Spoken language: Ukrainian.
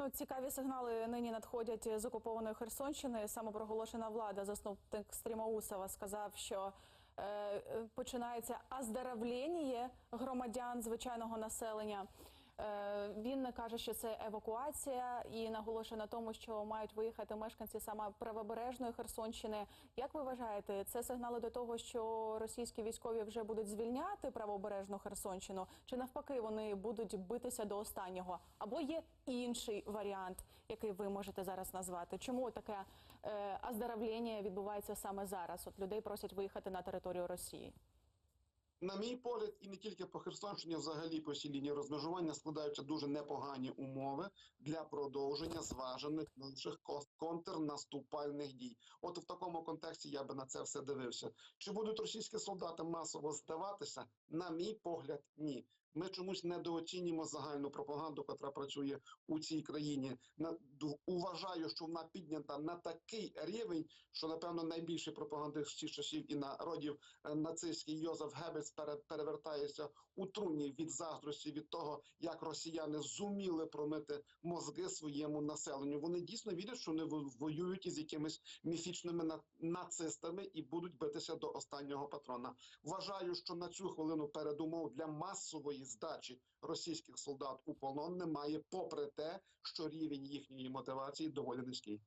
Ну, цікаві сигнали нині надходять з окупованої Херсонщини. Самопроголошена влада, засновник Стрімаусова, сказав, що е, починається оздоровлення громадян звичайного населення. Е, він каже, що це евакуація, і наголошує на тому, що мають виїхати мешканці саме правобережної Херсонщини. Як ви вважаєте, це сигнали до того, що російські військові вже будуть звільняти правобережну Херсонщину, чи навпаки вони будуть битися до останнього? Або є інший варіант, який ви можете зараз назвати? Чому таке е, оздоровлення відбувається саме зараз? От людей просять виїхати на територію Росії. На мій погляд, і не тільки по Херсонщині, взагалі по всій лінії розмежування складаються дуже непогані умови для продовження зважених наших контрнаступальних дій. От в такому контексті я би на це все дивився. Чи будуть російські солдати масово здаватися? На мій погляд, ні. Ми чомусь недооцінюємо загальну пропаганду, яка працює у цій країні. Вважаю, що вона піднята на такий рівень, що напевно найбільший пропагандист всіх часів і народів е, нацистський Йозеф Геббельс пере- перевертається у труні від заздрості від того, як росіяни зуміли промити мозги своєму населенню. Вони дійсно вірять, що вони во- воюють із якимись міфічними на- нацистами і будуть битися до останнього патрона. Вважаю, що на цю хвилину передумов для масової здачі російських солдат у полон немає, попри те, що рівень їхньої мотивації доволі низький.